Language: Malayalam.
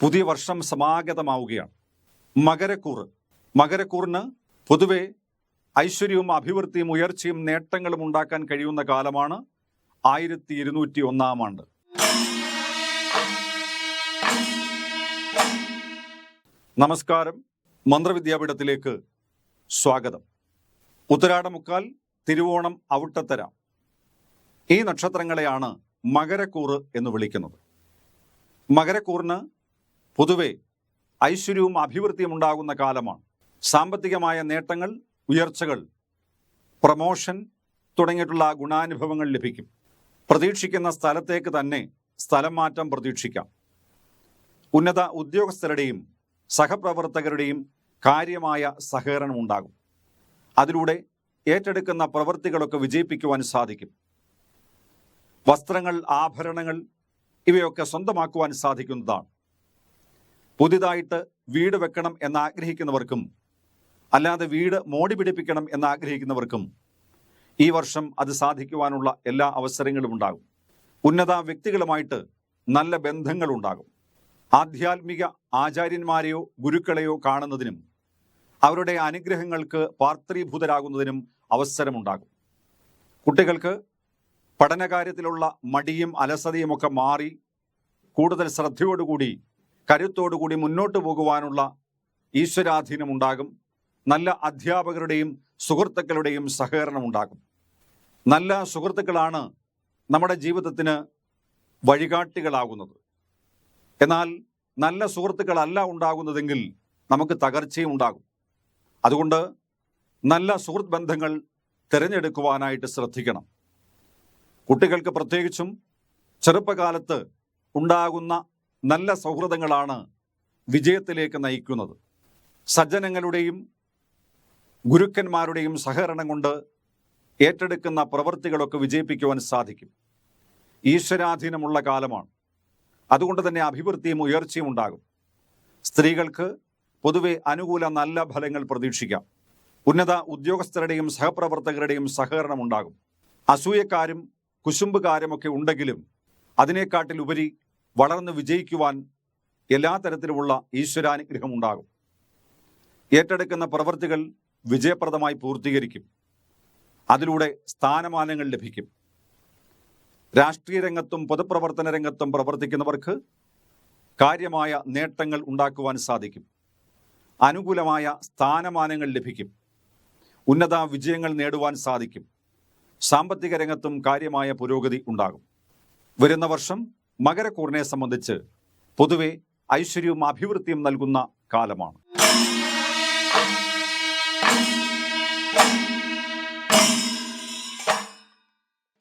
പുതിയ വർഷം സമാഗതമാവുകയാണ്. മകരക്കൂറ്. മകരക്കൂറിന് പൊതുവെ ഐശ്വര്യവും അഭിവൃദ്ധിയും ഉയർച്ചയും നേട്ടങ്ങളും ഉണ്ടാക്കാൻ കഴിയുന്ന കാലമാണ് ആയിരത്തി ഇരുന്നൂറ്റി ഒന്നാം ആണ്ട്. നമസ്കാരം. മന്ത്രവിദ്യാപീഠത്തിലേക്ക് സ്വാഗതം. ഉത്തരാടമുക്കാൽ തിരുവോണം ഔട്ടത്തര ഈ നക്ഷത്രങ്ങളെയാണ് മകരക്കൂറ് എന്ന് വിളിക്കുന്നത്. മകരക്കൂറിന് പൊതുവെ ഐശ്വര്യവും അഭിവൃദ്ധിയും ഉണ്ടാകുന്ന കാലമാണ്. സാമ്പത്തികമായ നേട്ടങ്ങൾ ഉയർച്ചകൾ പ്രമോഷൻ തുടങ്ങിയിട്ടുള്ള ഗുണാനുഭവങ്ങൾ ലഭിക്കും. പ്രതീക്ഷിക്കുന്ന സ്ഥലത്തേക്ക് തന്നെ സ്ഥലം മാറ്റം പ്രതീക്ഷിക്കാം. ഉന്നത ഉദ്യോഗസ്ഥരുടെയും സഹപ്രവർത്തകരുടെയും കാര്യമായ സഹകരണം ഉണ്ടാകും. അതിലൂടെ ഏറ്റെടുക്കുന്ന പ്രവൃത്തികളൊക്കെ വിജയിപ്പിക്കുവാൻ സാധിക്കും. വസ്ത്രങ്ങൾ ആഭരണങ്ങൾ ഇവയൊക്കെ സ്വന്തമാക്കുവാൻ സാധിക്കുന്നതാണ്. പുതിയതായിട്ട് വീട് വെക്കണം എന്നാഗ്രഹിക്കുന്നവർക്കും അല്ലാതെ വീട് മോടി പിടിപ്പിക്കണം എന്നാഗ്രഹിക്കുന്നവർക്കും ഈ വർഷം അത് സാധിക്കുവാനുള്ള എല്ലാ അവസരങ്ങളും ഉണ്ടാകും. ഉന്നത വ്യക്തികളുമായിട്ട് നല്ല ബന്ധങ്ങൾ ഉണ്ടാകും ആധ്യാത്മിക ആചാര്യന്മാരെയോ ഗുരുക്കളെയോ കാണുന്നതിനും അവരുടെ അനുഗ്രഹങ്ങൾക്ക് പാർത്രീഭൂതരാകുന്നതിനും അവസരമുണ്ടാകും. കുട്ടികൾക്ക് പഠനകാര്യത്തിലുള്ള മടിയും അലസതയുമൊക്കെ മാറി കൂടുതൽ ശ്രദ്ധയോടുകൂടി കരുത്തോടുകൂടി മുന്നോട്ട് പോകുവാനുള്ള ഈശ്വരാധീനം ഉണ്ടാകും നല്ല അധ്യാപകരുടെയും സുഹൃത്തുക്കളുടെയും സഹകരണം ഉണ്ടാകും നല്ല സുഹൃത്തുക്കളാണ് നമ്മുടെ ജീവിതത്തിന് വഴികാട്ടികളാകുന്നത്. എന്നാൽ നല്ല സുഹൃത്തുക്കളല്ല ഉണ്ടാകുന്നതെങ്കിൽ നമുക്ക് തകർച്ചയും ഉണ്ടാകും. അതുകൊണ്ട് നല്ല സുഹൃത്ത് ബന്ധങ്ങൾ തിരഞ്ഞെടുക്കുവാനായിട്ട് ശ്രദ്ധിക്കണം. കുട്ടികൾക്ക് പ്രത്യേകിച്ചും ചെറുപ്പകാലത്ത് ഉണ്ടാകുന്ന നല്ല സൗഹൃദങ്ങളാണ് വിജയത്തിലേക്ക് നയിക്കുന്നത്. സജ്ജനങ്ങളുടെയും ഗുരുക്കന്മാരുടെയും സഹകരണം കൊണ്ട് ഏറ്റെടുക്കുന്ന പ്രവൃത്തികളൊക്കെ വിജയിപ്പിക്കുവാൻ സാധിക്കും. ഈശ്വരാധീനമുള്ള കാലമാണ്. അതുകൊണ്ട് തന്നെ അഭിവൃദ്ധിയും ഉയർച്ചയും ഉണ്ടാകും. സ്ത്രീകൾക്ക് പൊതുവെ അനുകൂല നല്ല ഫലങ്ങൾ പ്രതീക്ഷിക്കാം. ഉന്നത ഉദ്യോഗസ്ഥരുടെയും സഹപ്രവർത്തകരുടെയും സഹകരണം ഉണ്ടാകും. അസൂയക്കാരും കുശുമ്പുകാരുമൊക്കെ ഉണ്ടെങ്കിലും അതിനേക്കാട്ടിലുപരി വളർന്ന് വിജയിക്കുവാൻ എല്ലാ തരത്തിലുമുള്ള ഈശ്വരാനുഗ്രഹം ഉണ്ടാകും ഏറ്റെടുക്കുന്ന പ്രവൃത്തികൾ വിജയപ്രദമായി പൂർത്തീകരിക്കും. അതിലൂടെ സ്ഥാനമാനങ്ങൾ ലഭിക്കും. രാഷ്ട്രീയ രംഗത്തും പൊതുപ്രവർത്തന രംഗത്തും പ്രവർത്തിക്കുന്നവർക്ക് കാര്യമായ നേട്ടങ്ങൾ ഉണ്ടാക്കുവാൻ സാധിക്കും. അനുകൂലമായ സ്ഥാനമാനങ്ങൾ ലഭിക്കും. ഉന്നത വിജയങ്ങൾ നേടുവാൻ സാധിക്കും. സാമ്പത്തിക രംഗത്തും കാര്യമായ പുരോഗതി ഉണ്ടാകും. വരുന്ന വർഷം മകരക്കൂറിനെ സംബന്ധിച്ച് പൊതുവെ ഐശ്വര്യവും അഭിവൃദ്ധിയും നൽകുന്ന കാലമാണ്.